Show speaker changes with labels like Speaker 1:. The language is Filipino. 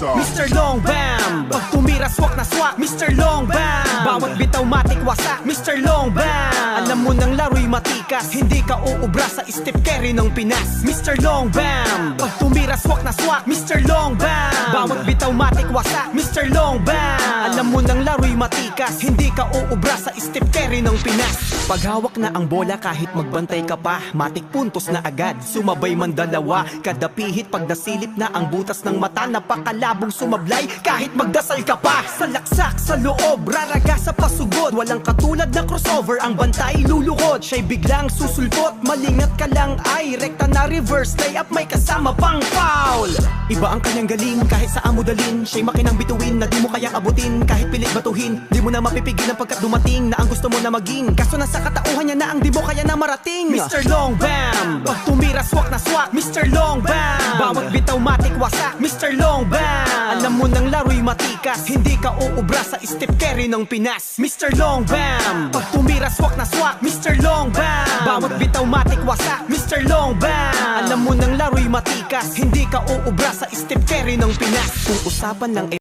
Speaker 1: Isa.
Speaker 2: Mr. Long Bam Pag tumira swak na swak Mr. Long Bam Bawat bitaw matik wasak Mr. Long Bam Alam mo nang laro'y matikas Hindi ka uubra sa Step Curry ng Pinas Mr. Long Bam Pag tumira swak na swak Mr. Long Bam Bawat bitaw matik wasak Mr. Long Bam Alam mo nang laro'y matikas. Hindi ka uubra sa Step Curry ng Pinas. Paghawak na ang bola kahit magbantay ka pa Matik puntos na agad. Sumabay man dalawa Kada pihit pag nasilip na ang butas ng mata Napakalabong sumablay kahit magdasal ka pa. Sa laksak sa loob Raraga sa pasugod. Walang katulad na crossover Ang bantay luluhod. Siya'y biglang susulpot Malingat ka lang ay Rekta na reverse layup May kasama pang foul Iba ang kanyang galing kahit sa amo dalin Siya'y makinang bituin na di mo kayang abutin Kahit pilit batuhin Di mo na mapipigilan pagkat dumating Na ang gusto mo na maging Kaso nasa katauhan niya na ang di mo kaya na marating Mr. Long Bam Pag tumira swak na swak Mr. Long Bam Bawat bitaw matik wasak Mr. Long Bam Alam mo nang laro'y matikas Hindi ka uubra sa Step Curry ng Pinas Mr. Long Bam Pag tumira swak na swak Mr. Long Bam Bawat bitaw matik wasak Mr. Long Bam Alam mo nang laro'y matikas Hindi ka uubra sa Step Curry ng Pinas. Kung usapan lang